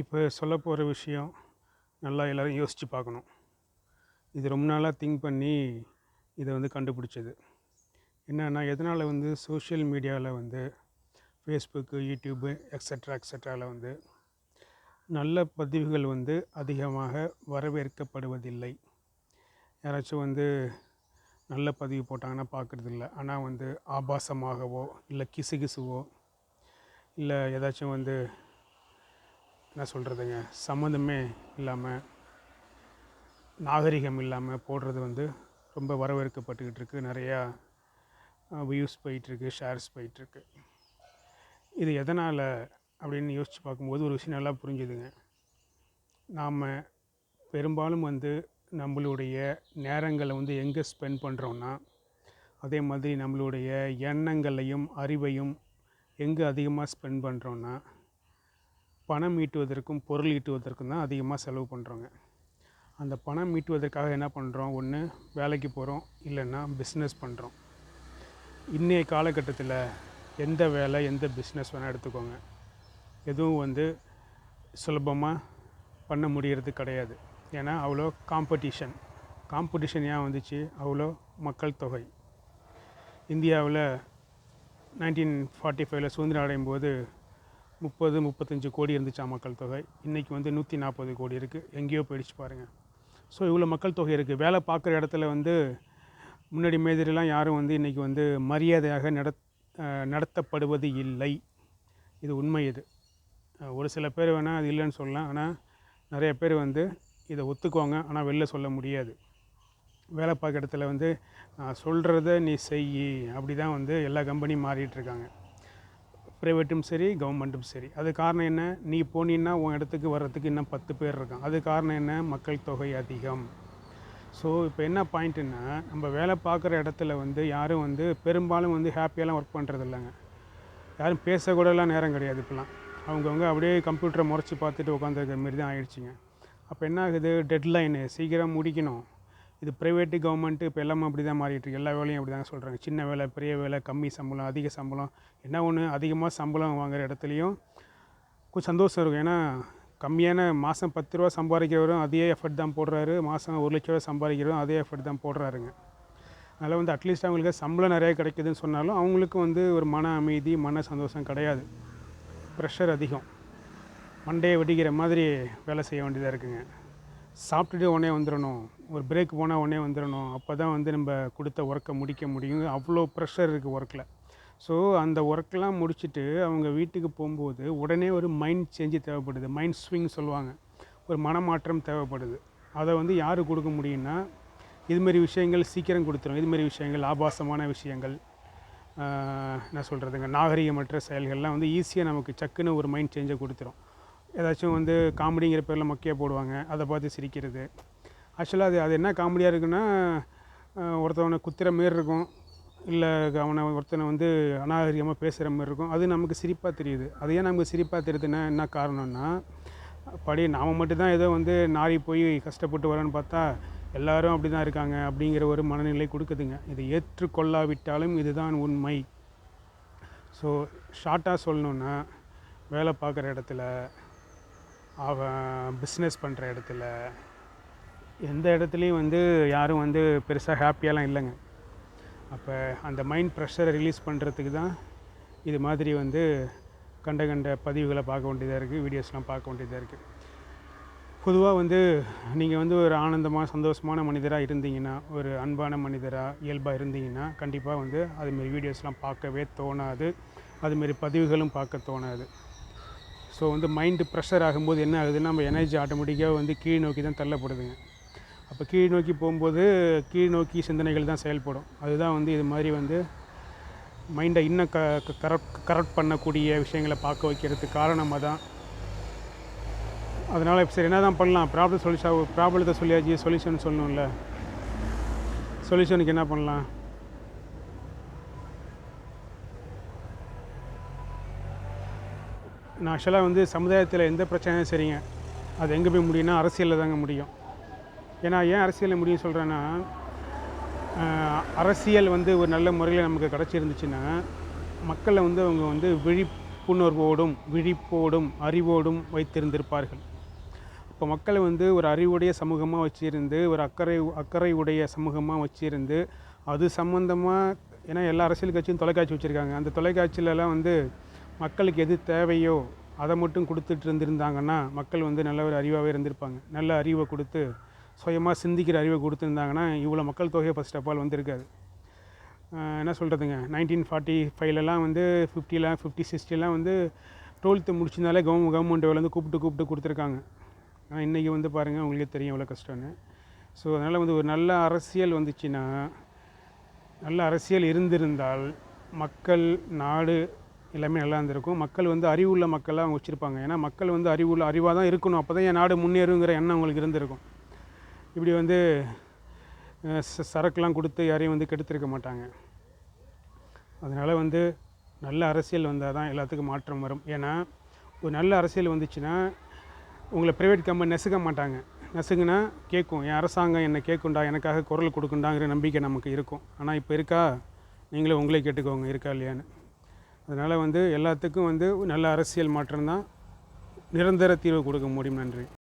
இப்போ சொல்ல போகிற விஷயம் நல்லா எல்லோரும் யோசித்து பார்க்கணும். இது ரொம்ப நாளாக திங்க் பண்ணி இதை வந்து கண்டுபிடிச்சது. என்னன்னா எதனால் வந்து சோஷியல் மீடியாவில் வந்து ஃபேஸ்புக்கு யூடியூப்பு எக்ஸட்ரா எக்ஸட்ராவில் வந்து நல்ல பதிவுகள் வந்து அதிகமாக வரவேற்கப்படுவதில்லை. யாராச்சும் வந்து நல்ல பதிவு போட்டாங்கன்னா பார்க்குறதில்ல. ஆனால் வந்து ஆபாசமாகவோ இல்லை கிசுகிசுவோ இல்லை ஏதாச்சும் வந்து என்ன சொல்கிறதுங்க சம்மந்தமே இல்லாமல் நாகரிகம் இல்லாமல் போடுறது வந்து ரொம்ப வரவேற்கப்பட்டுக்கிட்டு இருக்குது நிறையா வியூஸ் போயிட்டுருக்கு ஷேர்ஸ் போயிட்டுருக்கு இது எதனால் அப்படின்னு யோசித்து பார்க்கும்போது ஒரு விஷயம் நல்லா புரிஞ்சுதுங்க. நாம் பெரும்பாலும் வந்து நம்மளுடைய நேரங்களை வந்து எங்கே ஸ்பெண்ட் பண்ணுறோன்னா அதே மாதிரி நம்மளுடைய எண்ணங்களையும் அறிவையும் எங்கே அதிகமாக ஸ்பெண்ட் பண்ணுறோன்னா பணம் ஈட்டுவதற்கும் பொருள் ஈட்டுவதற்கும் தான் அதிகமாக செலவு பண்ணுறோங்க அந்த பணம் ஈட்டுவதற்காக என்ன பண்ணுறோம் ஒன்று வேலைக்கு போகிறோம் இல்லைன்னா பிஸ்னஸ் பண்ணுறோம் இன்றைய காலகட்டத்தில் எந்த வேலை எந்த பிஸ்னஸ் வேணால் எடுத்துக்கோங்க. எதுவும் வந்து சுலபமாக பண்ண முடிகிறது கிடையாது. ஏன்னா அவ்வளோ காம்படிஷன் காம்படிஷன் ஏன் வந்துச்சு? அவ்வளோ மக்கள் தொகை. இந்தியாவில் நைன்டீன் ஃபார்ட்டி ஃபைவ்ல சுதந்திரம் அடையும் போது முப்பது முப்பத்தஞ்சு கோடி இருந்துச்சா மக்கள் தொகை. இன்றைக்கி வந்து நூற்றி நாற்பது கோடி இருக்குது எங்கேயோ போயிடுச்சு பாருங்கள் ஸோ இவ்வளோ மக்கள் தொகை இருக்குது வேலை பார்க்குற இடத்துல வந்து முன்னாடி மேதிரிலாம் யாரும் வந்து இன்றைக்கி வந்து மரியாதையாக நடத் நடத்தப்படுவது இல்லை. இது உண்மை இது. ஒரு சில பேர் வேணால் அது இல்லைன்னு சொல்லலாம். ஆனால் நிறைய பேர் வந்து இதை ஒத்துக்குவாங்க. ஆனால் வெளில சொல்ல முடியாது. வேலை பார்க்குற இடத்துல வந்து நான் சொல்கிறத நீ செய். அப்படி தான் வந்து எல்லா கம்பெனியும் மாறிட்டுருக்காங்க ப்ரைவேட்டும் சரி கவர்மெண்ட்டும் சரி. அது காரணம் என்ன? நீ போனீன்னா உன் இடத்துக்கு வர்றதுக்கு இன்னும் பத்து பேர் இருக்கான் அது காரணம் என்ன? மக்கள் தொகை அதிகம். ஸோ இப்போ என்ன பாயிண்ட்டுன்னா நம்ம வேலை பார்க்குற இடத்துல வந்து யாரும் வந்து பெரும்பாலும் வந்து ஹாப்பியெல்லாம் ஒர்க் பண்ணுறது இல்லைங்க. யாரும் பேசக்கூடலாம் நேரம் கிடையாது இப்போலாம் அவங்கவுங்க அப்படியே கம்ப்யூட்டரை முறைச்சி பார்த்துட்டு உட்காந்துருக்கிற மாரி தான் ஆயிடுச்சிங்க. அப்போ என்ன ஆகுது? டெட்லைனு சீக்கிரம் முடிக்கணும். இது ப்ரைவேட்டு கவர்மெண்ட்டு இப்போ எல்லாமே அப்படி தான் மாறிட்டுருக்கு எல்லா வேலையும் அப்படி தான் சொல்கிறாங்க சின்ன வேலை பெரிய வேலை கம்மி சம்பளம் அதிக சம்பளம். என்ன ஒன்று அதிகமாக சம்பளம் வாங்குற இடத்துலையும் கொஞ்சம் சந்தோஷம் இருக்கும். ஏன்னா கம்மியான மாதம் பத்து ரூபா சம்பாதிக்கிறவரும் அதே எஃபர்ட் தான் போடுறாரு. மாதம் ஒரு லட்ச ரூபா சம்பாதிக்கிறவரும் அதே எஃபர்ட் தான் போடுறாருங்க. அதனால் வந்து அட்லீஸ்ட் அவங்களுக்கு சம்பளம் நிறைய கிடைக்குதுன்னு சொன்னாலும் அவங்களுக்கும் வந்து ஒரு மன அமைதி மன சந்தோஷம் கிடையாது. ப்ரெஷர் அதிகம். மண்டையை வெடிக்கிற மாதிரி வேலை செய்ய வேண்டியதாக இருக்குங்க. சாப்பிட்டுட்டு உடனே வந்துடணும் ஒரு பிரேக் போனால் உடனே வந்துடணும் அப்போ தான் வந்து நம்ம கொடுத்த ஒர்க்கை முடிக்க முடியும். அவ்வளோ ப்ரெஷர் இருக்குது ஒர்க்கில் ஸோ அந்த ஒர்க்கெலாம் முடிச்சுட்டு அவங்க வீட்டுக்கு போகும்போது உடனே ஒரு மைண்ட் சேஞ்சு தேவைப்படுது. மைண்ட் ஸ்விங் சொல்லுவாங்க. ஒரு மனமாற்றம் தேவைப்படுது. அதை வந்து யார் கொடுக்க முடியும்னா இதுமாரி விஷயங்கள் சீக்கிரம் கொடுத்துரும். இதுமாரி விஷயங்கள் ஆபாசமான விஷயங்கள். என்ன சொல்கிறதுங்க நாகரிகமற்ற செயல்கள்லாம் வந்து ஈஸியாக நமக்கு சக்குன்னு ஒரு மைண்ட் சேஞ்சை கொடுத்துரும். ஏதாச்சும் வந்து காமெடிங்கிற பேரில் மொக்கையாக போடுவாங்க. அதை பார்த்து சிரிக்கிறது. ஆக்சுவலாக அது அது என்ன காமெடியாக இருக்குன்னா ஒருத்தவனை குத்துற மாரி இருக்கும். இல்லை அவனை ஒருத்தனை வந்து அநாகரிகமாக பேசுகிற மாதிரி இருக்கும். அது நமக்கு சிரிப்பாக தெரியுது. அது ஏன் நமக்கு சிரிப்பாக தெரியுதுன்னா என்ன காரணம்னா படி நாம் மட்டும்தான் ஏதோ வந்து நாரி போய் கஷ்டப்பட்டு வரோன்னு பார்த்தா எல்லாரும் அப்படி தான் இருக்காங்க அப்படிங்கிற ஒரு மனநிலை கொடுக்குதுங்க. இதை ஏற்றுக்கொள்ளாவிட்டாலும் இதுதான் உண்மை. ஸோ ஷார்ட்டாக சொல்லணுன்னா வேலை பார்க்குற இடத்துல அவன் பிஸ்னஸ் பண்ணுற இடத்துல எந்த இடத்துலையும் வந்து யாரும் வந்து பெருசாக ஹாப்பியாலாம் இல்லைங்க. அப்போ அந்த மைண்ட் ப்ரெஷரை ரிலீஸ் பண்ணுறதுக்கு தான் இது மாதிரி வந்து கண்ட கண்ட பதிவுகளை பார்க்க வேண்டியதாக இருக்குது வீடியோஸ்லாம் பார்க்க வேண்டியதாக இருக்குது பொதுவாக வந்து நீங்கள் வந்து ஒரு ஆனந்தமாக சந்தோஷமான மனிதராக இருந்தீங்கன்னா ஒரு அன்பான மனிதராக இயல்பாக இருந்தீங்கன்னா கண்டிப்பாக வந்து அதுமாரி வீடியோஸ்லாம் பார்க்கவே தோணாது. அதுமாரி பதிவுகளும் பார்க்க தோணாது. ஸோ வந்து மைண்டு ப்ரெஷர் ஆகும்போது என்ன ஆகுதுன்னா நம்ம எனர்ஜி ஆட்டோமேட்டிக்காக வந்து கீழ் நோக்கி தான் தள்ளப்படுதுங்க. அப்போ கீழ் நோக்கி போகும்போது கீழ் நோக்கி சிந்தனைகள் தான் செயல்படும். அதுதான் வந்து இது மாதிரி வந்து மைண்டை இன்னும் க கரெக்ட் கரெக்ட் பண்ணக்கூடிய விஷயங்களை பார்க்க வைக்கிறதுக்கு காரணமாக தான் அதனால் இப்போ சரி என்ன தான் பண்ணலாம்? ப்ராப்ளம் சொல்யூஷா ப்ராப்ளத்தை சொல்லியாச்சு சொல்யூஷன் சொல்லணும்ல. சொல்யூஷனுக்கு என்ன பண்ணலாம்? நான் ஆக்சுவலாக வந்து சமுதாயத்தில் எந்த பிரச்சனையும் சரிங்க. அது எங்கே போய் முடியும்னா அரசியலில் தாங்க முடியும். ஏன்னா ஏன் அரசியலில் முடியும் சொல்கிறேன்னா அரசியல் வந்து ஒரு நல்ல முறையில் நமக்கு கிடச்சிருந்துச்சுன்னா மக்களை வந்து அவங்க வந்து விழிப்புணர்வோடும் விழிப்போடும் அறிவோடும் வைத்திருந்திருப்பார்கள். இப்போ மக்களை வந்து ஒரு அறிவுடைய சமூகமாக வச்சிருந்து ஒரு அக்கறை அக்கறை உடைய சமூகமாக வச்சிருந்து அது சம்மந்தமாக ஏன்னா எல்லா அரசியல் கட்சியும் தொலைக்காட்சி வச்சுருக்காங்க. அந்த தொலைக்காட்சியிலலாம் வந்து மக்களுக்கு எது தேவையோ அதை மட்டும் கொடுத்துட்டு இருந்திருந்தாங்கன்னா மக்கள் வந்து நல்ல ஒரு அறிவாகவே இருந்திருப்பாங்க. நல்ல அறிவை கொடுத்து சுயமாக சிந்திக்கிற அறிவை கொடுத்துருந்தாங்கன்னா இவ்வளோ மக்கள் தொகையை ஃபஸ்ட் ஆஃப் ஆல் வந்திருக்காது என்ன சொல்கிறதுங்க நைன்டீன் ஃபார்ட்டி ஃபைவ்லலாம் வந்து ஃபிஃப்டிலாம் ஃபிஃப்டி சிக்ஸ்டிலாம் வந்து டுவெல்த்து முடிச்சிருந்தாலே கவர்மெண்ட் கவர்மெண்ட் வந்து கூப்பிட்டு கூப்பிட்டு கொடுத்துருக்காங்க. ஆனால் இன்றைக்கி வந்து பாருங்கள் உங்களுக்கே தெரியும் எவ்வளோ கஷ்டம்னு. ஸோ அதனால் வந்து ஒரு நல்ல அரசியல் வந்துச்சுன்னா நல்ல அரசியல் இருந்திருந்தால் மக்கள் நாடு எல்லாமே நல்லா இருந்திருக்கும். மக்கள் வந்து அறிவுள்ள மக்களாக அவங்க வச்சுருப்பாங்க. ஏன்னா மக்கள் வந்து அறிவுள்ள அறிவாக தான் இருக்கணும். அப்போ தான் என் நாடு முன்னேறுங்கிற எண்ணம் அவங்களுக்கு இருந்திருக்கும். இப்படி வந்து ச- சரக்குலாம் கொடுத்து யாரையும் வந்து கெடுத்திருக்க மாட்டாங்க. அதனால் வந்து நல்ல அரசியல் வந்தால் தான் எல்லாத்துக்கும் மாற்றம் வரும். ஏன்னா ஒரு நல்ல அரசியல் வந்துச்சுன்னா உங்களை ப்ரைவேட் கம்பெனி நெசுக்க மாட்டாங்க. நெசுங்கன்னா கேட்கும் என் அரசாங்கம் என்னை கேட்குண்டா எனக்காக குரல் கொடுக்குண்டாங்கிற நம்பிக்கை நமக்கு இருக்கும். ஆனால் இப்போ இருக்கா? நீங்களே உங்களே கேட்டுக்கோங்க இருக்கா இல்லையான்னு. அதனால் வந்து எல்லாத்துக்கும் வந்து நல்ல அரசியல் மாற்றம் தான் நிரந்தர தீர்வு கொடுக்க முடியும். நன்றி.